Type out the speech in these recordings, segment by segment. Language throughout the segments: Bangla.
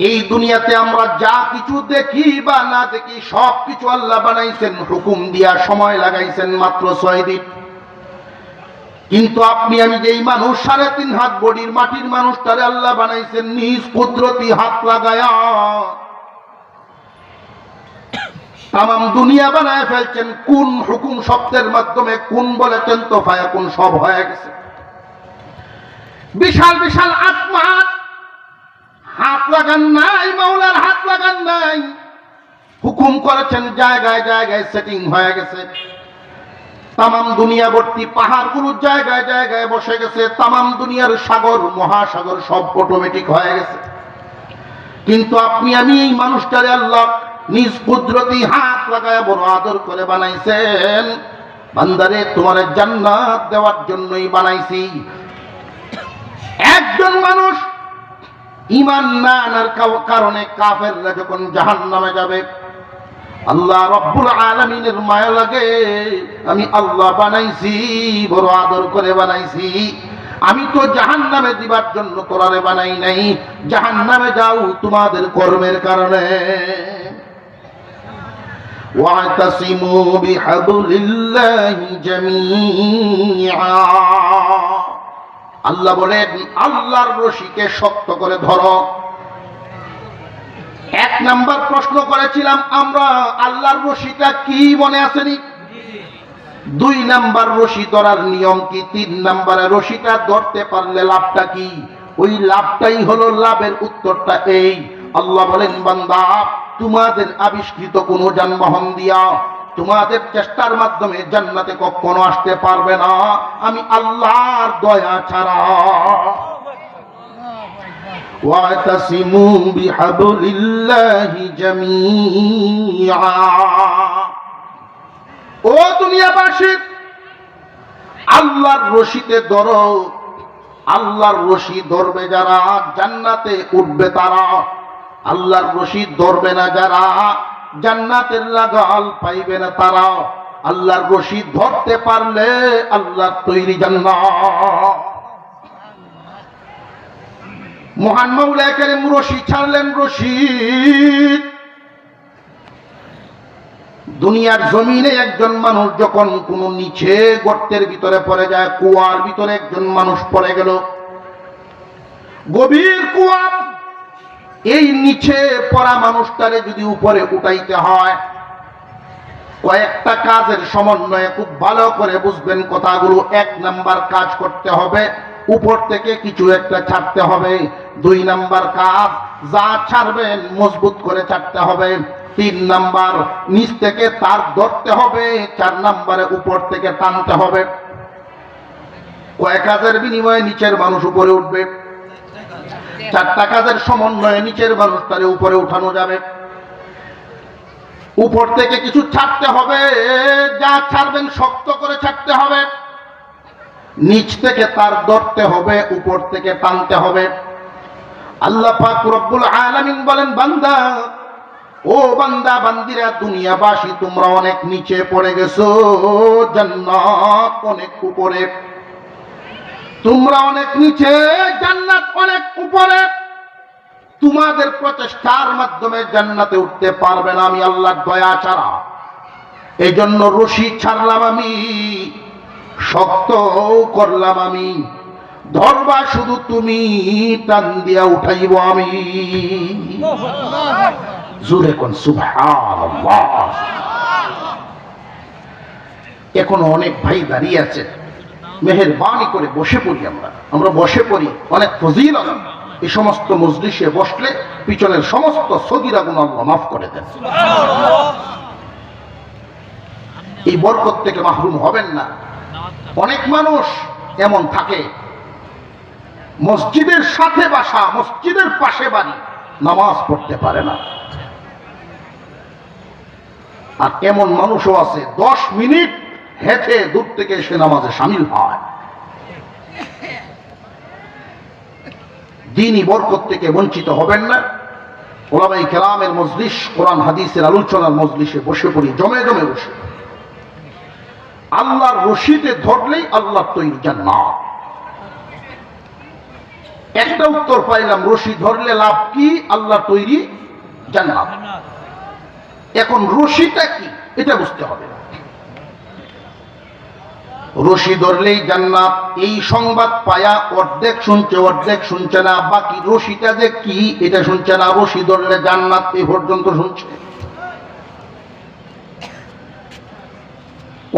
এই দুনিয়াতে আমরা যা কিছু দেখি বা না দেখি, সব কিছু আল্লাহ বানাইছেন, হুকুম দিয়া সময় লাগাইছেন মাত্র ছয় দিন। কিন্তু আপনি, আমি যেই মানুষ, সাড়ে তিন হাত বডির মাটির মানুষটারে আল্লাহ বানাইছেন, নিজ কুদরতি হাত লাগায়া তাম দুনিয়া বানায় ফেলছেন, কোন হুকুম শব্দের মাধ্যমে, কোন বলেছেন তো ফায়া কোন সব হয়ে গেছে। বিশাল বিশাল আসমান হাত লাগান নাই, মাওলার হাত লাগান নাই। হুকুম করেছেন, জায়গায় জায়গায় সেটিং হয়ে গেছে। তামাম দুনিয়া ভর্তি পাহাড়গুলো জায়গায় জায়গায় বসে গেছে। তামাম দুনিয়ার সাগর, মহাসাগর সব অটোমেটিক হয়ে গেছে। কিন্তু আপনি, আমি এই মানুষটারে আল্লাহ নিজ কুদরতি হাত লাগায় বড় আদর করে বানাইছেন। বান্দারে, তোমার জান্নাত দেওয়ার জন্যই বানাইছি। একজন মানুষ ইমান না আনার কাও- কারণে কাফেররা যখন জাহান নামে যাবে আল্লাহ রব্বুল আলমিনের মায়া লাগে আমি আল্লাহ বানাইছি বড় আদর করে বানাইছি আমি তো জাহান নামে দিবার জন্য তোরারে বানাই নাই জাহান নামে যাও তোমাদের কর্মের কারণে واعتصموا بحبل الله جميعا আল্লাহ বলেন, আল্লাহর রশিকে শক্ত করে ধরো। এক নাম্বার প্রশ্ন করেছিলাম আমরা, আল্লাহর রশিটা কি মনে আসেনি দুই নাম্বার রশি ধরার নিয়ম কি? তিন নাম্বারে রশিটা ধরতে পারলে লাভটা কি? ওই লাভটাই হলো লাভের উত্তরটা এই। আল্লাহ বলেন, বান্দা, তোমাদের আবিষ্কৃত কোন যানবাহন দিয়া তোমাদের চেষ্টার মাধ্যমে জান্নাতে কখনো আসতে পারবে না আমি আল্লাহর দয়া ছাড়া واعتصموا بحبل الله جميعا ও দুনিয়াবাসী আল্লাহর রশিতে ধরো আল্লাহর রশি ধরবে যারা জান্নাতে উঠবে তারা আল্লাহর রশি ধরবে না যারা জান্নাতের লাগাল পাইবে না তারা। আল্লাহর রশি ধরতে পারলে আল্লাহর তৈরি জান্নাত। মহান মৌলা করিম রশি ছাড়লেন রশি দুনিয়ার জমিনে একজন মানুষ যখন কোন নিচে গর্তের ভিতরে পড়ে যায়, কুয়ার ভিতরে একজন মানুষ পড়ে গেল। গভীর কুয়া এই নিচে পড়া মানুষটারে যদি উপরে উঠাইতে হয়, কয়েকটা কাজের সমন্বয়ে খুব ভালো করে বুঝবেন কথাগুলো। এক নাম্বার কাজ করতে হবে, উপর থেকে কিছু একটা ছাড়তে হবে। দুই নাম্বার কাজ, যা ছাড়বেন মজবুত করে ছাড়তে হবে। তিন নাম্বার, নিচ থেকে তার ধরতে হবে, চার নাম্বারে উপর থেকে টানতে হবে। কয়েক কাজের বিনিময়ে নিচের মানুষ উপরে উঠবে? চারটা কাজের সমন্বয়ে নিচের মানুষটারে উপরে উঠানো যাবে। উপর থেকে কিছু ছাড়তে হবে, যা ছাড়বেন শক্ত করে ছাড়তে হবে। নিচ থেকে তার ধরতে হবে, উপর থেকে টানতে হবে। আল্লাহ পাক রব্বুল আলামিন বলেন, বান্দা, ও বান্দা, বান্দিরা, দুনিয়াবাসী, তোমরা অনেক নিচে পড়ে গেছো, জান্নাত অনেক উপরে। তোমরা অনেক নিচে, জান্নাত অনেক উপরে। তোমাদের প্রচেষ্টার মাধ্যমে জান্নাতে উঠতে পারবে না আমি আল্লাহর দয়া ছাড়া। এই জন্য রশি ছাড়লাম আমি শক্ত করলাম আমি। ধরবা শুধু তুমি, টান দিয়া উঠাইব আমি। জুড়ে কোন এখনও অনেক ভাই দাঁড়িয়ে আছে। মেহেরবানি করে বসে পড়ি আমরা। আমরা বসে পড়ি অনেক ফজিলত। এই সমস্ত মজলিসে বসলে পিছনের সমস্ত সগিরা গুণ আল্লাহ মাফ করে দেন। এই বরকত থেকে মাহরুম হবেন না। অনেক মানুষ এমন থাকে মসজিদের সাথে বাসা মসজিদের পাশে বাড়ি নামাজ পড়তে পারে না। আর এমন মানুষও আছে দশ মিনিট হেঁটে দূর থেকে এসে নামাজে সামিল হয়। দিনই বরকত থেকে বঞ্চিত হবেন না। ওলামাই কেরামের মজলিস, কোরআন, হাদিসের আলোচনার মজলিসে বসে পড়ি, জমে জমে বসে। আল্লাহর রশিদে ধরলেই আল্লাহ তৈরি জান্নাত। একটা উত্তর পাইলাম রশি ধরলে লাভ কি? আল্লাহ তৈরি জান্নাত। এখন রশিটা কি? এটা বুঝতে হবে। রশি ধরলেই জান্নাত। এই সংবাদ পায়া অর্ধেক শুনছে অর্ধেক শুনছে না। বাকি রশিটা যে কি, এটা শুনছে না। রশি ধরলে জান্নাত এই পর্যন্ত শুনছে।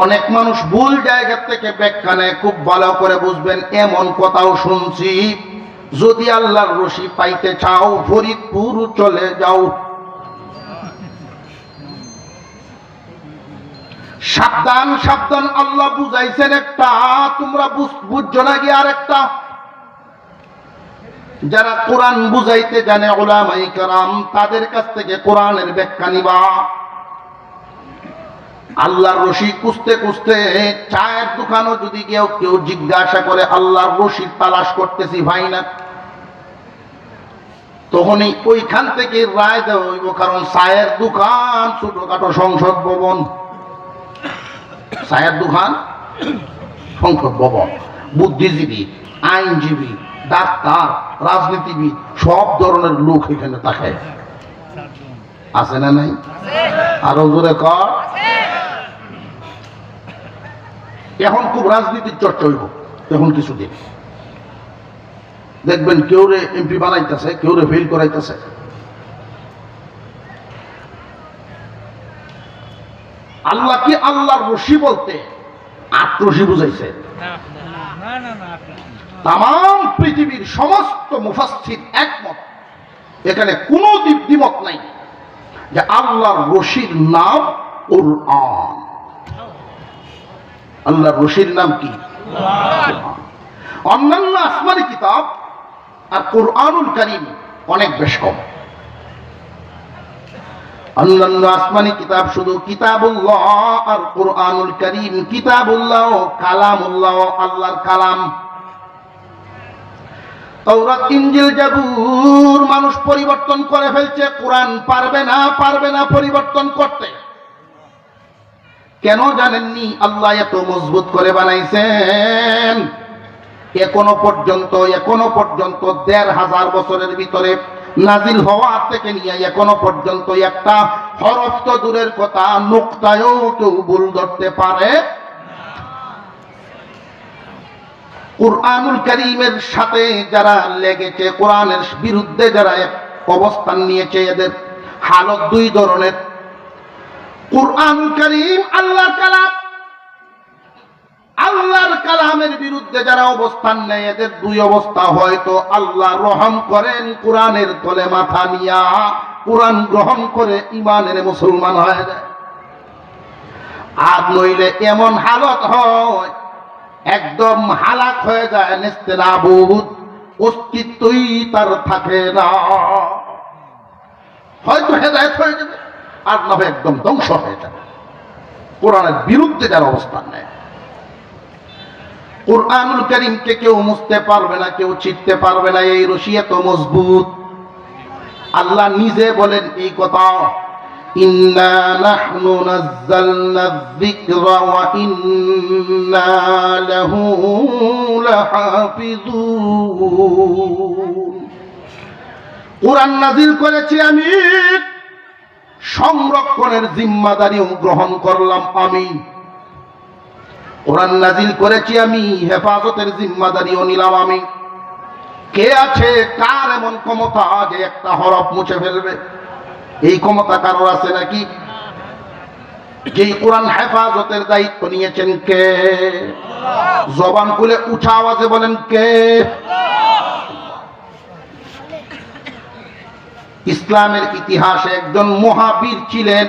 অনেক মানুষ ভুল জায়গা থেকে ব্যাখ্যা নেয়, খুব ভালো করে বুঝবেন। এমন কথাও শুনছি, যদি আল্লাহর রশি পাইতে চাও, ফরিদপুর চলে যাও। সাবধান সাবধান, আল্লাহ বুঝাইছেন একটা, তোমরা বুঝছ না কি আর একটা? যারা কোরআন বুঝাইতে জানে, ওলামাই কারাম, তাদের কাছ থেকে কোরআনের ব্যাখ্যা নিবা। আল্লাহর রশি কুস্তে কুস্তে চায়ের দোকানও যদি কেউ কেউ জিজ্ঞাসা করে, আল্লাহর রশির তালাশ করতেছি, ভাই না? তখনই ওইখান থেকে রায় দেওয়া হইব, কারণ চায়ের দোকান ছোটখাটো সংসদ ভবন। চায়ের দোকান সংসদ ভবন, বুদ্ধিজীবী, আইনজীবী, ডাক্তার, রাজনীতিবিদ, সব ধরনের লোক এখানে থাকে। আছে না নাই? আরও জোরে কর। এখন খুব রাজনীতির চর্চা হইব, এখন কিছু কিছুদিন। দেখবেন কেউ রে এমপি বানাইতেছে, কেউ রে ফেল করাইতেছে। আল্লাহ কি আল্লাহর রশি বলতে? রশি বুঝাইছে। তাম পৃথিবীর সমস্ত মুফাসসির একমত। এখানে কোনো দ্বি- দ্বিমত নাই যে আল্লাহর রশির নাম কোরআন। আল্লাহর রশির নাম কি? অন্যান্য আসমানি কিতাব আর কোরআনুল করিম অনেক বেশ কম। অন্যান্য আসমানি কিতাব শুধু কিতাবুল্লাহ আর কোরআনুল করিম, কিতাবুল্লাহ, কালামুল্লাহ, আল্লাহর কালাম। তৌরাত ইঞ্জিল জাবুর, মানুষ পরিবর্তন করে ফেলছে। কোরআন পারবে না পারবে না পরিবর্তন করতে। কেন জানেননি? আল্লাহ এত মজবুত করে বানাইছেন। এখনও পর্যন্ত এখনও পর্যন্ত দেড় হাজার বছরের ভিতরে নাজিল হওয়া থেকে নিয়ে এখনও পর্যন্ত একটা হরফ তো দূরের কথা, নোক্তায়ও কেউ ভুল ধরতে পারে কোরআনুল করিমের সাথে যারা লেগেছে, কোরআনের বিরুদ্ধে যারা অবস্থান নিয়েছে, এদের হালত দুই ধরনের। কোরআনুল করিম, আল্লাহর কালাম আল্লাহর কালামের বিরুদ্ধে যারা অবস্থান নেয়, এদের দুই অবস্থা হয়তো আল্লাহ রহম করেন, কোরআনের তলে মাথা নিয়া কোরআন গ্রহণ করে ইমানের মুসলমান হয়ে যায়। আর নইলে এমন হালত হয়, একদম হালাক হয়ে যায়, নেস্তে নাবুদ, অস্তিত্বই তার থাকে না। হয়তো হেদায়ত হয়ে যাবে, আর না একদম ধ্বংস হয়ে যাবে। কোরআনের বিরুদ্ধে যারা অবস্থান নেয় কোরআনুল করিমকে কেউ মুছতে পারবে না, কেউ ছিটতে পারবে না, এই রশিয়া তো মজবুত। আল্লাহ নিজে বলেন এই কথা। ইন্না নাজিল করেছি আমি। সংরক্ষণের জিম্মাদারিও গ্রহণ করলাম আমি। কোরআন নাজিল করেছি আমি, হেফাজতের জিম্মাদারিও নিলাম আমি। কে আছে, কার এমন ক্ষমতা যে একটা হরফ মুছে ফেলবে? এই ক্ষমতা কারোর আছে নাকি? যে কোরআন হেফাজতের দায়িত্ব নিয়েছেন কে? জবান খুলে উঠা আওয়াজে বলেন কে? ইসলামের ইতিহাসে একজন মহাবীর ছিলেন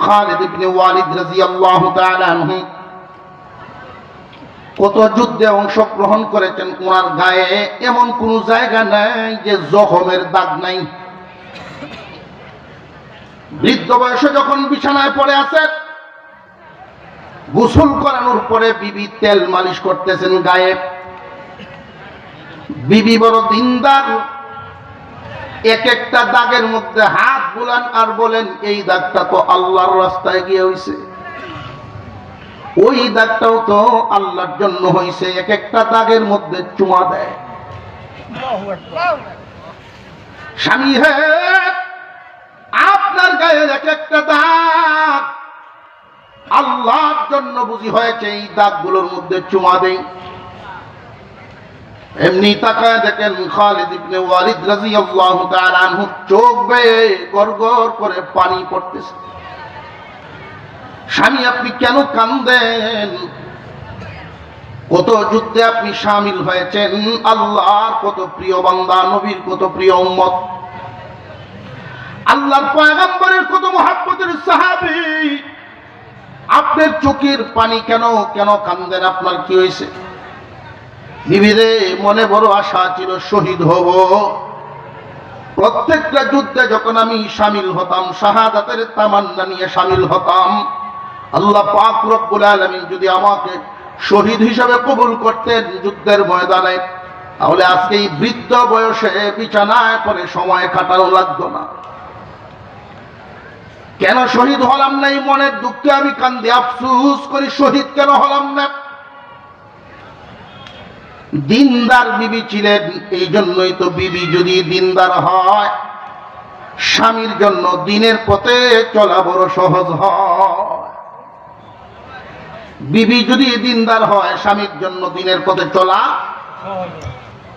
খালিদ ইবনে ওয়ালিদ রাদিয়াল্লাহু তাআলা আনহু। কত যুদ্ধে অংশগ্রহণ করেছেন ওনার গায়ে, এমন কোন জায়গা নাই যে জখমের দাগ নাই। বৃদ্ধ বয়সে যখন বিছানায় পড়ে আছে, গোসল করানোর পরে বিবি তেল মালিশ করতেছেন গায়ে। বিবি বড় দিনদার, এক একটা দাগের মধ্যে হাত বুলান আর বলেন, এই দাগটা তো আল্লাহর রাস্তায় গিয়ে হইছে। ওই দাগটাও তো আল্লাহর জন্য হইছে এক একটা দাগের মধ্যে চুমা দেয়। স্বামী হে, আপনার গায়ের এক একটা দাগ আল্লাহর জন্য বুঝি হয়েছে, এই দাগগুলোর মধ্যে চুমা দেই। এমনি তাকায় দেখেন খালিদ ইবনে ওয়ালিদ রাদিয়াল্লাহু তাআলা আনহু চোখ বেয়ে গড়গড় করে পানি পড়তেছে। স্বামী, আপনি কেন কান্দেন কত যুদ্ধে আপনি সামিল হয়েছেন? আল্লাহর কত প্রিয় বান্দা, নবীর কত প্রিয় উম্মত। আল্লাহর পয়গম্বরের কত মহাব্বতের সাহাবী। আপনার চোখের পানি কেন কেন কান্দেন আপনার কি হয়েছে? বিবিরে মনে বড় আশা ছিল শহীদ হব। প্রত্যেকটা যুদ্ধে যখন আমি সামিল হতাম, শাহাদাতের তামান্না নিয়ে সামিল হতাম আল্লাহ পাক রব্বুল আলামিন যদি আমাকে শহীদ হিসাবে কবুল করতেন যুদ্ধের ময়দানে, তাহলে আজকে এই বৃদ্ধ বয়সে বিছানায় পরে সময় কাটানো লাগতো না। কেন শহীদ হলাম না এই মনের দুঃখে আমি কান্দি, আফসুস করি শহীদ কেন হলাম না? দিনদার বিবি ছিলেন, এই জন্যই তো বিবি যদি দিনদার হয়, স্বামীর জন্য দিনের পথে চলা বড় সহজ হয়। বিবি যদি দিনদার হয়, স্বামীর জন্য দিনের পথে চলা,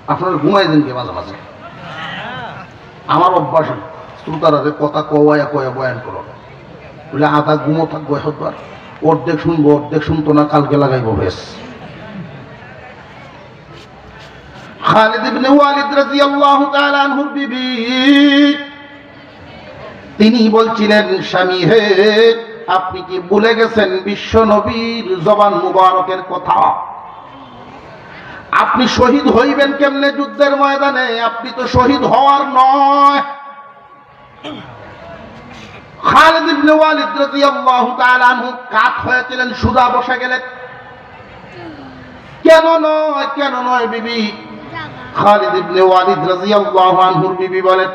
আপনার ঘুমাই দিন কে মাঝে মাঝে? আমার অভ্যাস শ্রোতারা যে কথা কয়া কয়া বয়ান করো। বলে, আধা ঘুমো থাকব একবার অর্ধেক শুনব, অর্ধেক শুনতো না, কালকে লাগাইবো বেশ আনহুর বিবি, তিনি বলছিলেন, স্বামী হে আপনি কি ভুলে গেছেন বিশ্ব নবীর জবান মুবারকের কথা? আপনি শহীদ হইবেন কেমনে যুদ্ধের ময়দানে? আপনি তো শহীদ হওয়ার নয়। খালিদ ইবনে ওয়ালিদ রাদিয়াল্লাহু তাআলা কাত হয়েছিলেন সুদা বসে গেলেন। কেন নয়? কেন নয়, বিবি? খালিদ ইবনে ওয়ালিদ রাদিয়াল্লাহু আনহুর বিবি বলেন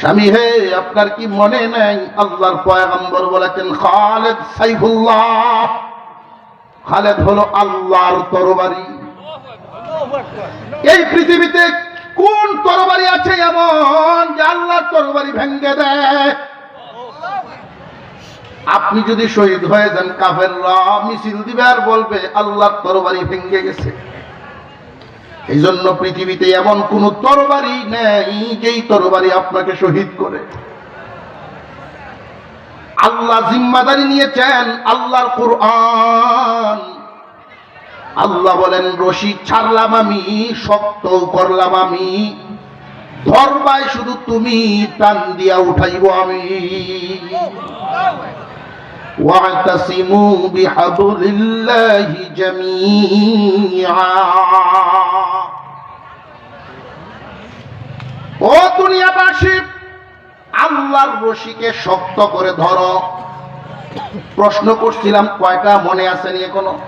স্বামী হে, আপনার কি মনে নেই? আল্লাহর পয়গম্বর বলেছেন, খালেদ সাইফুল্লাহ। খালেদ হলো আল্লাহর তরবারি। এই পৃথিবীতে কোন তরবারি আছে এমন যে আল্লাহর তরবারি ভেঙ্গে দেয়? আপনি যদি শহীদ হয়ে যান, কাফেররা মিছিল দিবে আর বলবে, আল্লাহর তরবারি ভেঙ্গে গেছে। এই জন্য পৃথিবীতে এমন কোন তরবারি নেই যেই তরবারি আপনাকে শহীদ করে আল্লাহ জিম্মাদারি নিয়েছেন আল্লাহর কোরআন আল্লাহ বলেন রশি ছাড়লাম আমি শক্ত করলাম আমি ধরবায় শুধু তুমি টান দিয়া উঠাইব আমি واعتصموا بحبل الله جميعا ও দুনিয়া দুনিয়াবাসী, আল্লাহর রশিকে শক্ত করে ধরো। প্রশ্ন করছিলাম, কয়টা মনে আছে নি এখনও?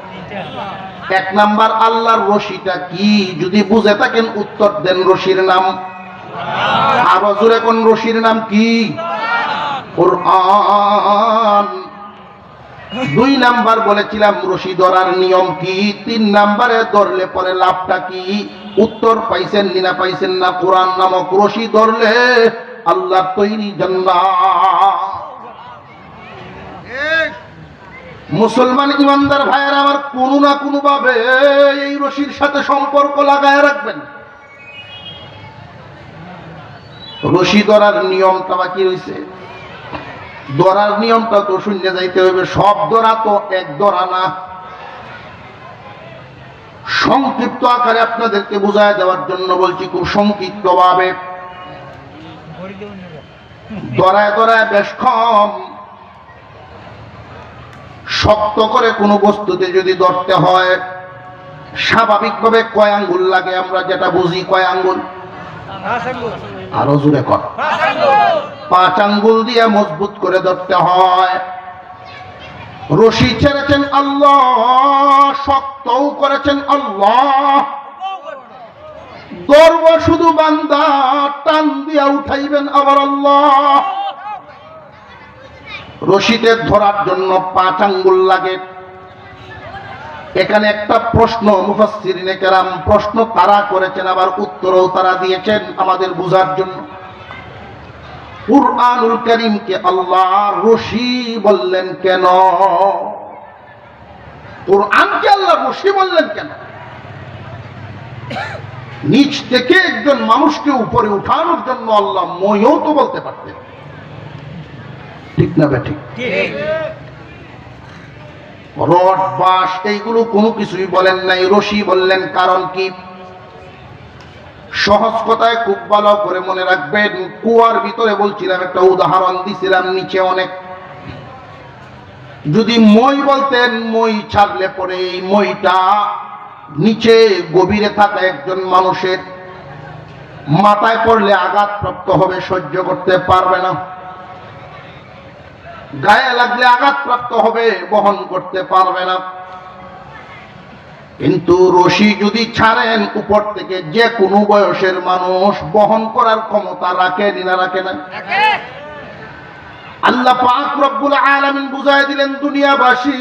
এক নাম্বার, আল্লাহর রশিটা কি? যদি বুঝে থাকেন, উত্তর দেন রশির নাম। আর জোরে কোন রশির নাম কি? দুই নাম্বার বলেছিলাম, রশি ধরার নিয়ম কি? তিন নাম্বারে ধরলে পরে লাভটা কি? উত্তর পাইছেন নিনা পাইছেন না কোরআন নামক রশি ধরলে আল্লাহ তৈরি জান্নাত। মুসলমান ইমানদার ভাইয়ের, আমার কোনো না কোনো ভাবে এই রশির সাথে সম্পর্ক লাগায় রাখবেন। রশি ধরার নিয়মটা বাকি রয়েছে ধরার নিয়মটা তো শূন্য যাইতে হবে সব ধরা তো এক ধরা না। সংক্ষিপ্ত আকারে আপনাদেরকে বুঝায় দেওয়ার জন্য বলছি খুব সংক্ষিপ্ত ভাবে দরায় দরায় বেশ কম শক্ত করে কোনো বস্তুতে যদি ধরতে হয় স্বাভাবিকভাবে কয় আঙ্গুল লাগে আমরা যেটা বুঝি কয় আঙ্গুল? আরও জোরে কর। পাঁচ আঙ্গুল দিয়ে মজবুত করে ধরতে হয়। রশি ছেড়েছেন আল্লাহ, শক্তও করেছেন আল্লাহ। গর্ব শুধু বান্দা, টান দিয়া উঠাইবেন আবার আল্লাহ। রশিদের ধরার জন্য পাঁচ আঙ্গুল লাগে। এখানে একটা প্রশ্ন কেরাম, প্রশ্ন তারা করেছেন, আবার উত্তরও তারা দিয়েছেন আমাদের বুঝার জন্য। কুরআনুল করিমকে আল্লাহ রশি বললেন কেন? কোরআনকে আল্লাহ রশি বললেন কেন? নিচ থেকে একজন মানুষকে উপরে উঠানোর জন্য আল্লাহ ময়ও তো বলতে পারতেন। ঠিক না ঠিক রড বাঁশ এইগুলো কোনো কিছুই বলেন নাই, রশি বললেন, কারণ কি? সহজ কথায় খুব ভালো করে মনে রাখবেন, কুয়ার ভিতরে বলছিলাম, একটা উদাহরণ দিছিলাম নিচে অনেক। যদি মই বলতেন, মই ছাড়লে পরে এই মইটা নিচে গভীরে থাকা একজন মানুষের মাথায় পড়লে আঘাতপ্রাপ্ত হবে, সহ্য করতে পারবে না। গায়ে লাগলে আঘাতপ্রাপ্ত হবে, বহন করতে পারবে না। কিন্তু রশি যদি ছাড়েন উপর থেকে যে কোনো বয়সের মানুষ বহন করার ক্ষমতা রাখে না রাখে না? আল্লাহ পাক রব্বুল আলামিন বুঝাই দিলেন দুনিয়াবাসী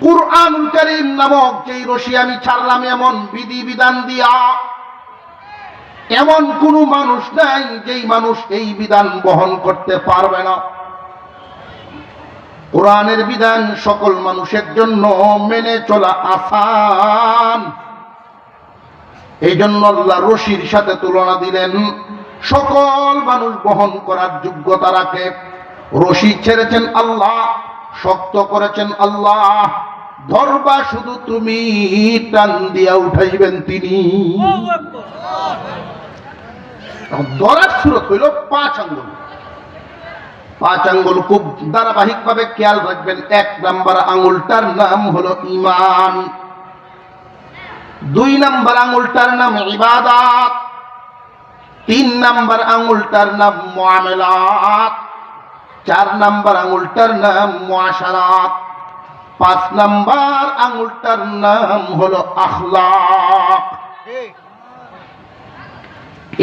কুরআনুল কারীম নামক যেই রশি আমি ছাড়লাম এমন বিধি বিধান দিয়া এমন কোন মানুষ নাই যেই মানুষ এই বিধান বহন করতে পারবে না। কোরআনের বিধান সকল মানুষের জন্য মেনে চলা আসান। এই জন্য আল্লাহ রশির সাথে তুলনা দিলেন সকল মানুষ বহন করার যোগ্যতা রাখে। রশি ছেড়েছেন আল্লাহ শক্ত করেছেন আল্লাহ ধরবা শুধু তুমি টান দিয়া উঠাইবেন তিনি। ধরার সুরত হইল পাঁচ আঙ্গুল। পাঁচ আঙ্গুল খুব ধারাবাহিক ভাবে খেয়াল রাখবেন। এক নাম্বার আঙুলটার নাম হলো ইমান দুই নাম্বার আঙুলটার নাম ইবাদাত। তিন নাম্বার আঙ্গুলটার নাম মুআমালাত। চার নাম্বার আঙ্গুলটার নাম মুআশারাত। পাঁচ নাম্বার আঙুলটার নাম হলো আখলাক।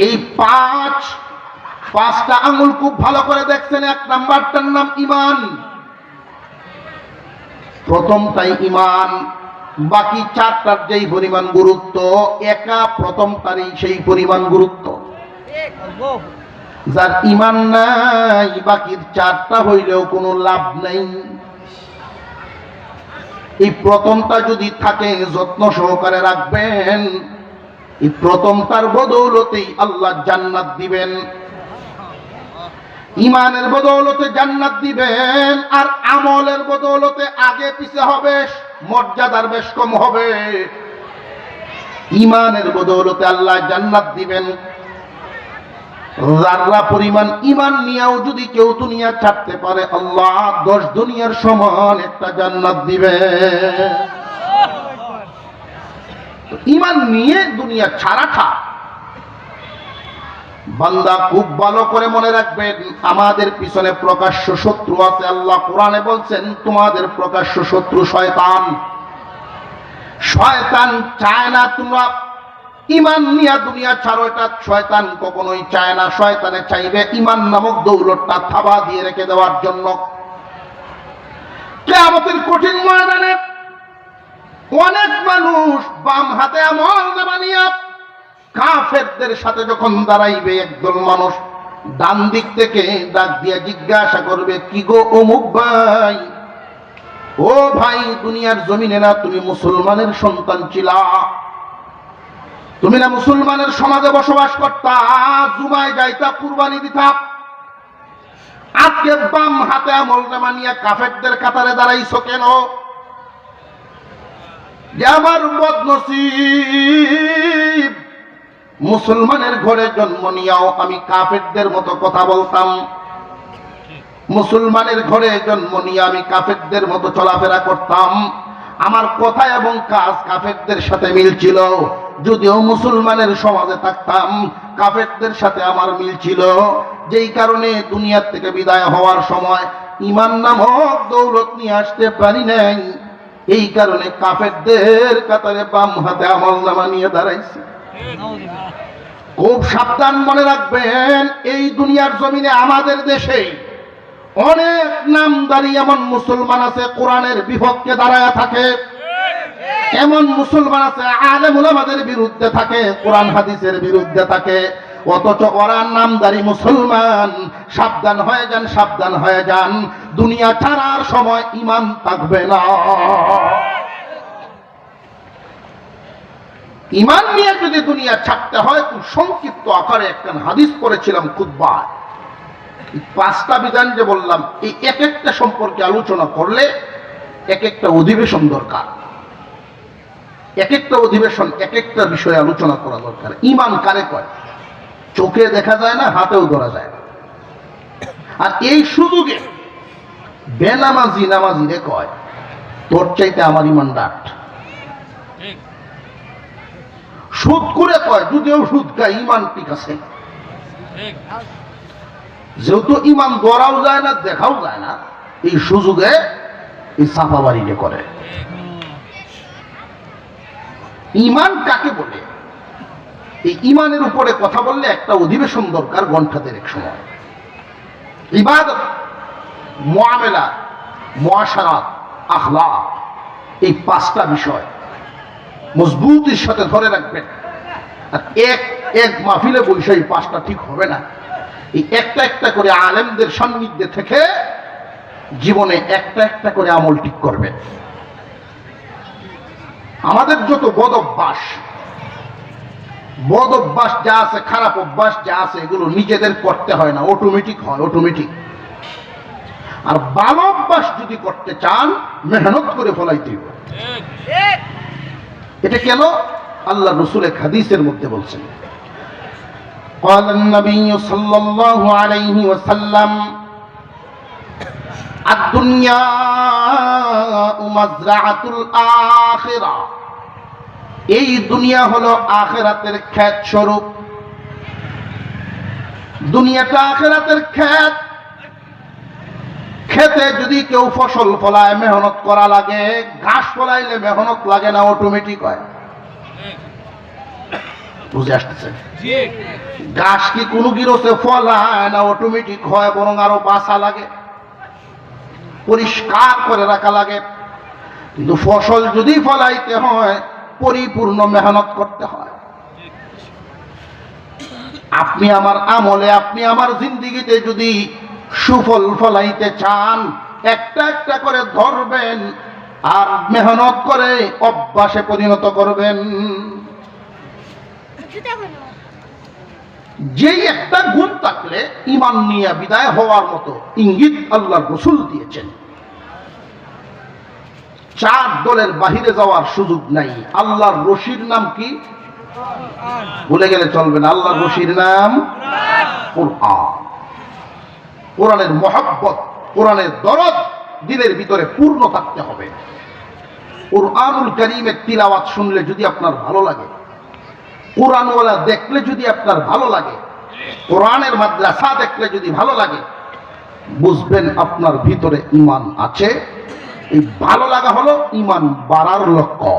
এই পাঁচ পাঁচটা আঙুল খুব ভালো করে দেখছেন, এক নাম্বারটার নাম ইমান। প্রথমটাই ইমান, বাকি চারটার যেই পরিমাণ গুরুত্ব, একা প্রথমটারই সেই পরিমাণ গুরুত্ব। যার ইমান নাই, বাকির চারটা হইলেও কোনো লাভ নেই। এই প্রথমটা যদি থাকে, যত্ন সহকারে রাখবেন। এই প্রথমটার বদৌলতেই আল্লাহ জান্নাত দিবেন। ইমানের বদৌলতে জান্নাত দিবেন, আর আমলের বদৌলতে আগে পিছে হবে, মর্যাদার বেশ কম হবে। ইমানের বদৌলতে আল্লাহ জান্নাত দিবেন। পরিমাণ ইমান নিয়েও যদি কেউ দুনিয়া ছাড়তে পারে, আল্লাহ দশ দুনিয়ার সমান একটা জান্নাত দিবে। ইমান নিয়ে দুনিয়া ছাড়াটা বান্দা খুব ভালো করে মনে রাখবেন, আমাদের পিছনে প্রকাশ্য শত্রু আছে। আল্লাহ কোরআনে বলছেন, তোমাদের প্রকাশ্য শত্রু শয়তান। শয়তান চায় না তোমরা ইমান নিয়া দুনিয়া ছাড়ো, এটা শয়তান কখনোই চায় না। শয়তানে চাইবে ইমান নামক দৌলতটা থাবা দিয়ে রেখে দেওয়ার জন্য। কেয়ামতের কঠিন ময়দানে অনেক মানুষ বাম হাতে আমল নামানিয়া কাফেরদের সাথে যখন দাঁড়াইবে একদল মানুষ, ডান দিক থেকে ডাক দিয়া জিজ্ঞাসা করবে, কি গো অমুক ভাই? ও ভাই, দুনিয়ার জমিনে না তুমি মুসলমানের সন্তান ছিলা? তুমি না মুসলমানের সমাজে বসবাস করতা? জুমায় যাইতা, কুরবানি দিতা? আজকে বাম হাতে আমল নামা নিয়ে কাফেরদের কাতারে দাঁড়াইছো কেন? আমার বদনসিব মুসলমানের ঘরে জন্ম নিয়াও আমি কাফেরদের মতো কথা বলতাম। মুসলমানের ঘরে জন্ম নিয়ে আমি কাফেরদের মতো চলাফেরা করতাম। আমার কথা এবং কাজ কাফেরদের সাথে মিল ছিল যদিও মুসলমানের সমাজে থাকতাম, কাফেরদের সাথে আমার মিল ছিল যেই কারণে দুনিয়ার থেকে বিদায় হওয়ার সময় ইমান নামক দৌলত নিয়ে আসতে পারি নাই। এই কারণে কাফেরদের কাতারে বাম হাতে আমল নামা নিয়ে দাঁড়াইছি। খুব সাবধান মনে রাখবেন, এই দুনিয়ার জমিনে আমাদের দেশে অনেক নামদারি এমন মুসলমান আছে, কোরআনের বিপক্ষে দাঁড়ায় থাকে। এমন মুসলমান আছে আলেম উলামাদের বিরুদ্ধে থাকে, কোরআন হাদিসের বিরুদ্ধে থাকে। অথচ ওরা নামদারি মুসলমান। সাবধান হয়ে যান, সাবধান হয়ে যান। দুনিয়া ছাড়ার সময় ইমান থাকবে না। ইমান নিয়ে যদি দুনিয়া ছাড়তে হয়, খুব সংক্ষিপ্ত আকারে একটা হাদিস করেছিলাম খুদ্বায় এই পাঁচটা বিধান যে বললাম, এই এক একটা সম্পর্কে আলোচনা করলে এক একটা অধিবেশন দরকার। এক একটা অধিবেশন, এক একটা বিষয়ে আলোচনা করা দরকার। ইমান কারে কয়? চোখে দেখা যায় না, হাতেও ধরা যায় না। আর এই সুযোগে বেনামাজি নামাজি রে কয়, তোর চাইতে আমার ইমান ডাট ঠিক সুদ করে কয়, যদিও সুদ খায়, ইমান ঠিক আছে। যেহেতু ইমান ধরাও যায় না, দেখাও যায় না, এই সুযোগে এই সাফাবাড়িকে করে। ইমান কাকে বলে? এই ইমানের উপরে কথা বললে একটা অধিবেশন দরকার ঘন্টাদের এক সময়। ইবাদত মোয়ামেলা মোয়াশারাত আখলা এই পাঁচটা বিষয় মজবুতির সাথে ধরে রাখবেন আর এক এক মাহফিলে বৈশা এই পাঁচটা ঠিক হবে না। এই একটা একটা করে আলেমদের সান্নিধ্যে থেকে জীবনে একটা একটা করে আমল ঠিক করবে। আমাদের যত বদ অভ্যাস বদ অভ্যাস যা আছে, খারাপ অভ্যাস যা আছে, এগুলো নিজেদের করতে হয় না। অটোমেটিক হয় অটোমেটিক আর ভালো অভ্যাস যদি করতে চান, মেহনত করে ফলাইতে হবে। এটা কেন আল্লাহ রসুল এক হাদিসের মধ্যে বলছেন قال النبي صلى الله عليه وسلم الدنيا مزرعة الآخرة এই দুনিয়া হলো আখেরাতের খ্যাত স্বরূপ দুনিয়াটা আখেরাতের খ্যাত খেতে যদি কেউ ফসল ফলায় মেহনত করা লাগে ঘাস ফলাইলে মেহনত লাগে না অটোমেটিক হয়। বুঝে আসতেছে? ঘাস কি কোনো গিরসে ফলায় না অটোমেটিক হয় বরং আরও বাসা লাগে। পরিষ্কার করে রাখা লাগে। কিন্তু ফসল যদি ফলাইতে হয় পরিপূর্ণ মেহনত করতে হয়। আপনি আমার আমলে আপনি আমার জিন্দিগিতে যদি সুফল ফলাইতে চান একটা একটা করে ধরবেন আর মেহনত করে অভ্যাসে পরিণত করবেন। যেই একটা গুণ থাকলে ইমান নিয়ে বিদায় হওয়ার মতো ইঙ্গিত আল্লাহর রসুল দিয়েছেন। চার দলের বাহিরে যাওয়ার সুযোগ নাই। আল্লাহর রশির নাম কি? ভুলে গেলে চলবে না। আল্লাহর রশির নাম কোরআন। কোরআনের মহাব্বত, কোরআনের দরদ দিলের ভিতরে পূর্ণ থাকতে হবে। কোরআনুল করিমের তিলাওয়াত শুনলে যদি আপনার ভালো লাগে, কোরআনওয়ালা দেখলে যদি আপনার ভালো লাগে, কোরআনের মাদ্রাসা দেখলে যদি ভালো লাগে, বুঝবেন আপনার ভিতরে ইমান আছে। এই ভালো লাগা হলো ইমান বাড়ার লক্ষ্য।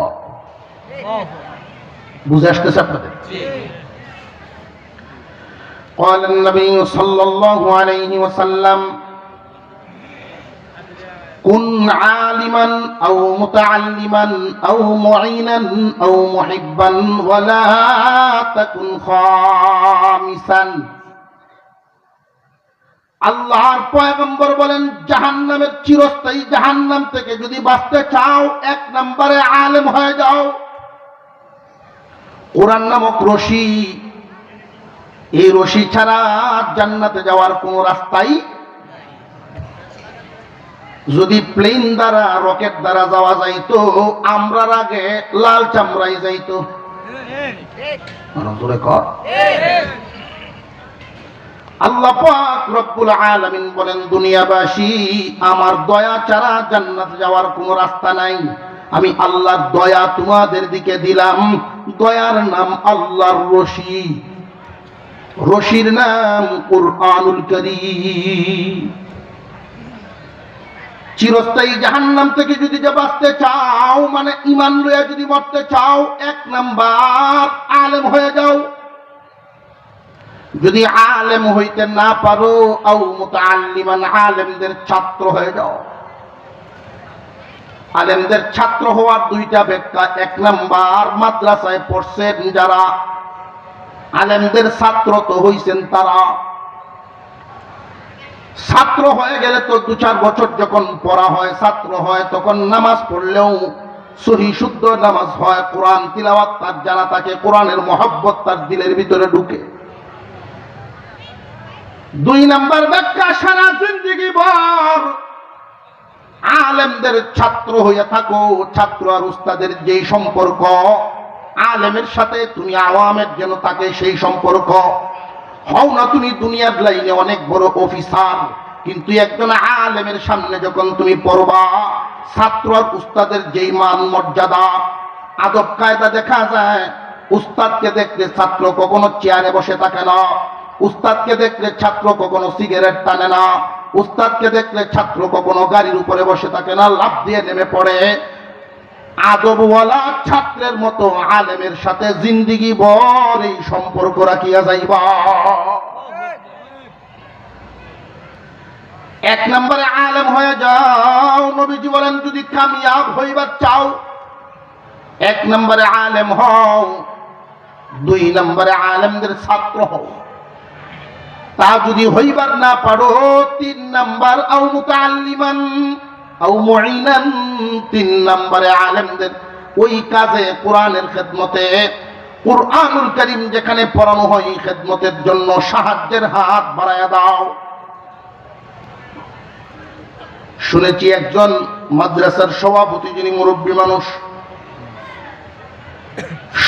বুঝে আসতেছে আপনাদের? قال النبي صلى الله عليه وسلم كن عالما أو متعلما أو معينا أو محبا ولا تكن خامسا আল্লাহর পয়গম্বর বলেন জাহান্নামের চিরস্থায়ী জাহান্নাম থেকে যদি বাঁচতে চাও এক নম্বরে আলেম হয়ে যাও কোরআন নামক রশি এই রশি ছাড়া জান্নাতে যাওয়ার কোনো রাস্তাই যদি প্লেন দ্বারা রকেট দ্বারা যাওয়া যাইতো, আমরার আগে লাল চামড়াই যাইতো। আল্লাহ পাক রব্বুল বলেন, দুনিয়াবাসী, আমার দয়া ছাড়া জান্নাত যাওয়ার কোনো রাস্তা নাই। আমি আল্লাহর দয়া তোমাদের দিকে দিলাম। দয়ার নাম আল্লাহর রশি। রশির নাম কুরআনুল কারীম। চিরস্থায়ী থেকে যদি বাঁচতে চাও মানে ইমান যদি মরতে চাও, এক নাম্বার আলেম হয়ে যাও। যদি আলেম হইতে না পারো আলেমদের ছাত্র হয়ে যাও। আলেমদের ছাত্র হওয়ার দুইটা ব্যাখ্যা। এক নাম্বার, মাদ্রাসায় পড়ছেন যারা আলেমদের ছাত্র তো হইছেন তারা। ছাত্র হয়ে গেলে তো দু চার বছর যখন পড়া হয়, ছাত্র হয়, তখন নামাজ পড়লেও সহি শুদ্ধ নামাজ হয়, কোরআন তিলাওয়াত তার জানা থাকে, কোরআনের মহব্বত তার দিলের ভিতরে ঢুকে। দুই নাম্বার ব্যাখ্যা সারা জিন্দিগি ভর আলেমদের ছাত্র হইয়া থাকো, ছাত্র আর উস্তাদের যেই সম্পর্ক আলেমের সাথে তুমি আওয়ামের যেন থাকে সেই সম্পর্ক। হও না তুমি দুনিয়ার লাইনে অনেক বড় অফিসার, কিন্তু একজন আলেমের সামনে যখন তুমি পড়বা, ছাত্র আর উস্তাদের যেই মান মর্যাদা, আদব কায়দা দেখা যায়, উস্তাদকে দেখলে ছাত্র কখনো চেয়ারে বসে থাকে না, উস্তাদকে দেখলে ছাত্র কখনো সিগারেট টানে না, উস্তাদকে দেখলে ছাত্র কখনো গাড়ির উপরে বসে থাকে না লাভ দিয়ে নেমে পড়ে। আদবওয়ালা ছাত্রের মতো আলেমের সাথে জিন্দিগি বর এই সম্পর্ক রাখিয়া যাইবা। এক নম্বরে আলেম হয়ে যাও, নবীজি বলেন, যদি কামিয়াব হইবার চাও, এক নম্বরে আলেম হও, দুই নম্বরে আলেমদের ছাত্র হও। তা যদি হইবার না পারো, তিন নাম্বার আও মুতাআল্লিমান তিন নাম্বারে আলেমদের ওই কাজে কোরআনের খেদমতে, কোরআনুল করিম যেখানে পড়ানো হয় খেদমতের জন্য সাহায্যের হাত দাও। শুনেছি একজন মাদ্রাসার সভাপতি যিনি মুরব্বী মানুষ।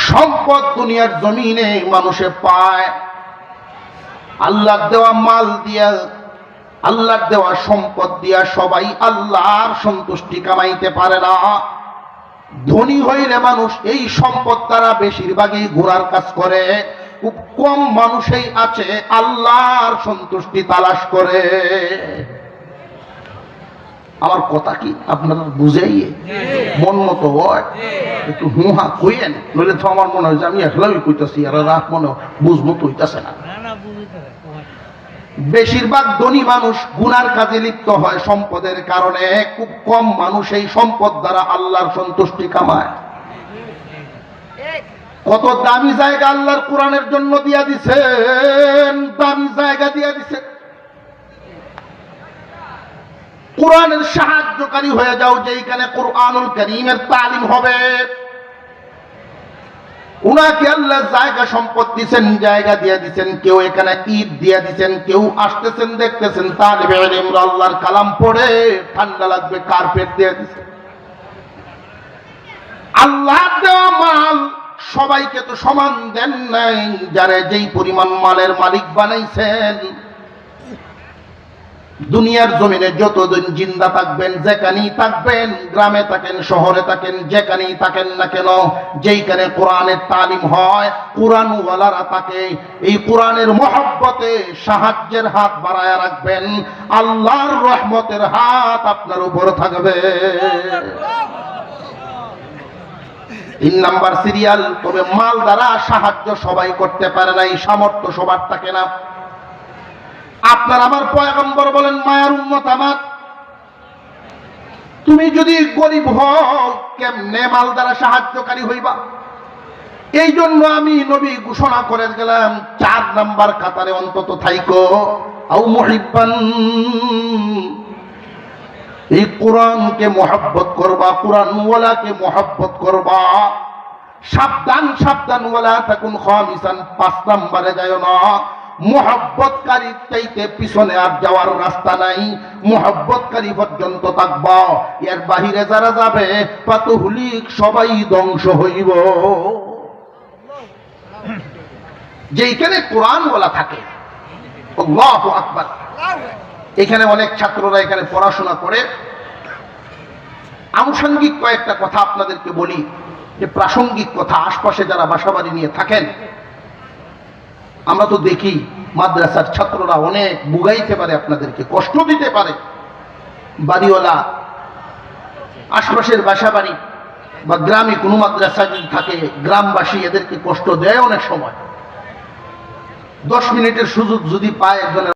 সম্পদ দুনিয়ার জমিনে মানুষে পায়। আল্লাহ দেওয়া মাল দিয়া আল্লাহর দেওয়া সম্পদ দিয়া সবাই আল্লাহর সন্তুষ্টি কামাইতে পারে না। ধনী হইলে মানুষ এই সম্পদ দ্বারা বেশিরভাগই ঘোরার কাজ করে। খুব কম মানুষই আছে আল্লাহর সন্তুষ্টি তালাশ করে। আমার কথা কি আপনারা বুঝাইয়ে মন মতো হয়? একটু হুহা কইয়েন, নইলে তো আমার মনে হয় যে আমি একলাই কইতাছি, আর রাত মনে বুঝব তো না। বেশিরভাগ ধনী মানুষ গুনার কাজে লিপ্ত হয় সম্পদের কারণে। খুব কম মানুষ এই সম্পদ দ্বারা আল্লাহর সন্তুষ্টি কামায়। কত দামি জায়গা আল্লাহর কোরআনের জন্য দিয়া দিছেন, দামি জায়গা দিয়া দিছে কোরআনের সাহায্যকারী হয়ে যাও যেইখানে কোরআনুল করিমের তালিম হবে। উনাকে আল্লাহ জায়গা সম্পদ দিচ্ছেন জায়গা দিয়ে দিচ্ছেন কেউ এখানে ঈদ দিয়ে দিচ্ছেন কেউ আসতেছেন, দেখতেছেন ইলমরা আল্লাহর কালাম পড়ে, ঠান্ডা লাগবে কার্পেট দিয়ে দিচ্ছেন আল্লাহ দেওয়া মাল সবাইকে তো সমান দেন নাই, যারা যেই পরিমাণ মালের মালিক বানাইছেন দুনিয়ার জমিনে যতদিন জিন্দা থাকবেন, যেখানেই থাকবেন, গ্রামে থাকেন, শহরে থাকেন, যেখানেই থাকেন না কেন, যেইখানে কোরআনের তালিম হয়, কোরআনওয়ালারা তাকে এই কোরআনের মহব্বতে, সাহায্যের হাত বাড়ায় রাখবেন, আল্লাহর রহমতের হাত আপনার উপর থাকবে। তিন নাম্বার সিরিয়াল, তবে মাল দ্বারা সাহায্য সবাই করতে পারে না এই সামর্থ্য সবার থাকে না। আপনার আমার পয়গম্বর বলেন, মায়ার উন্মত আমার। তুমি যদি গরিব হও, কেমনে মাল দ্বারা সাহায্যকারী হইবা? এই জন্য আমি নবী ঘোষণা করে গেলাম, চার নাম্বার কাতারে অন্তত থাইকো। এই কোরআনকে মহাব্বত করবা, কোরআনওয়ালাকে মহাব্বত করবা। সাবধান সাবধান ওয়ালা থাকুন, খামিসান, পাঁচ নাম্বারে যায় না। মোহাব্বতকারী চাইতে পিছনে আর যাওয়ার রাস্তা নাই। মোহাব্বতকারী পর্যন্ত থাকব। এর বাহিরে যারা যাবে, পাতহুলিক সবাই ধ্বংস হইব। যেইখানে কোরআন বলা থাকে আকবার। এখানে অনেক ছাত্ররা এখানে পড়াশোনা করে। আনুষঙ্গিক কয়েকটা কথা আপনাদেরকে বলি, যে প্রাসঙ্গিক কথা, আশপাশে যারা বাসাবাড়ি নিয়ে থাকেন আমরা তো দেখি মাদ্রাসার ছাত্ররা অনেক বুগাইতে পারে আপনাদেরকে, কষ্ট দিতে পারে। বাড়িওয়ালা, আশপাশের বাসা বাড়ি বা গ্রামে কোনো মাদ্রাসা যদি থাকে, গ্রামবাসী এদেরকে কষ্ট দেয় অনেক সময়। দশ মিনিটের সুযোগ যদি পায় একজনের